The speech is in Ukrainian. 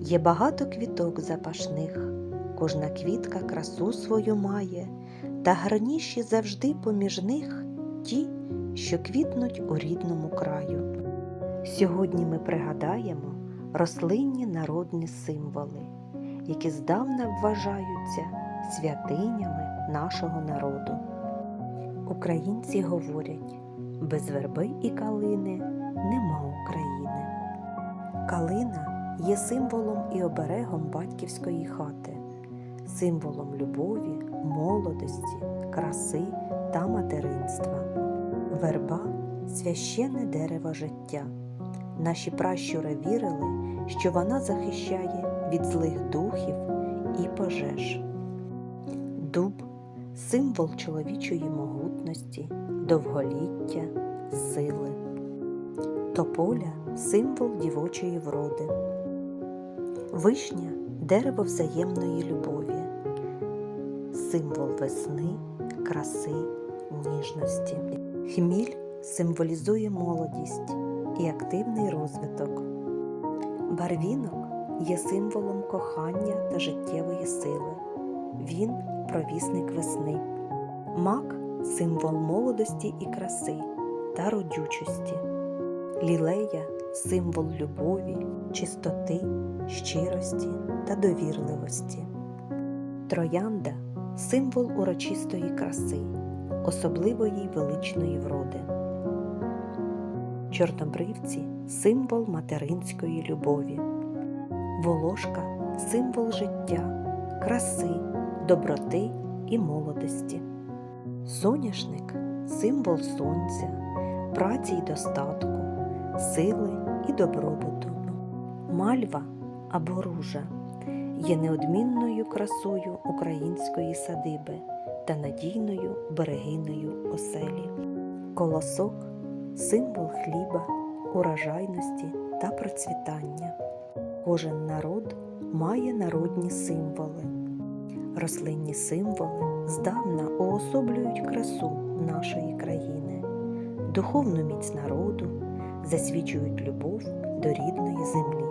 Є багато квіток запашних, кожна квітка красу свою має, та гарніші завжди поміж них ті, що квітнуть у рідному краю. Сьогодні ми пригадаємо рослинні народні символи, які здавна вважаються святинями нашого народу. Українці говорять, без верби і калини нема України. Калина є символом і оберегом батьківської хати, символом любові, молодості, краси та материнства. Верба священне дерево життя. Наші пращури вірили, що вона захищає від злих духів і пожеж. Дуб символ чоловічої могутності, довголіття, сили. Тополя символ дівочої вроди. Вишня дерево взаємної любові, символ весни, краси, ніжності. Хміль символізує молодість і активний розвиток. Барвінок є символом кохання та життєвої сили. Він провісник весни. Мак символ молодості і краси та родючості. Лілея символ любові, чистоти, щирості та довірливості. Троянда символ урочистої краси, особливої величної вроди. Чорнобривці символ материнської любові. Волошка символ життя, краси, доброти і молодості. Соняшник символ сонця, праці й достатку, сили і добробуту. Мальва або ружа є неодмінною красою української садиби та надійною берегиною оселі. Колосок символ хліба, урожайності та процвітання. Кожен народ має народні символи. Рослинні символи здавна уособлюють красу нашої країни, духовну міць народу, засвідчують любов до рідної землі.